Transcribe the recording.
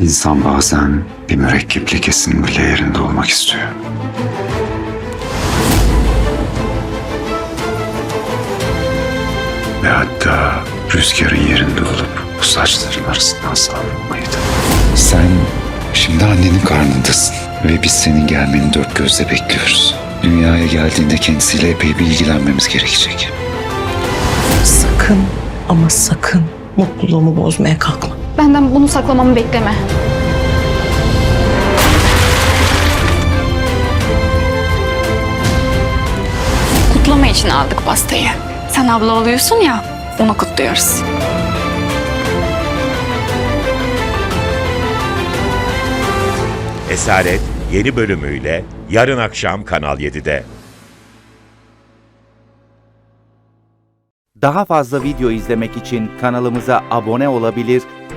İnsan bazen bir mürekkep lekesinin bile yerinde olmak istiyor. Ve hatta rüzgarın yerinde olup bu saçların arasından savrulmaydı. Sen şimdi annenin karnındasın ve biz senin gelmeni dört gözle bekliyoruz. Dünyaya geldiğinde kendisiyle epey bir ilgilenmemiz gerekecek. Sakın ama sakın mutluluğumu bozmaya kalkma. Benden bunu saklamamı bekleme. Kutlama için aldık pastayı. Sen abla oluyorsun ya, onu kutluyoruz. Esaret yeni bölümüyle yarın akşam Kanal 7'de. Daha fazla video izlemek için kanalımıza abone olabilir,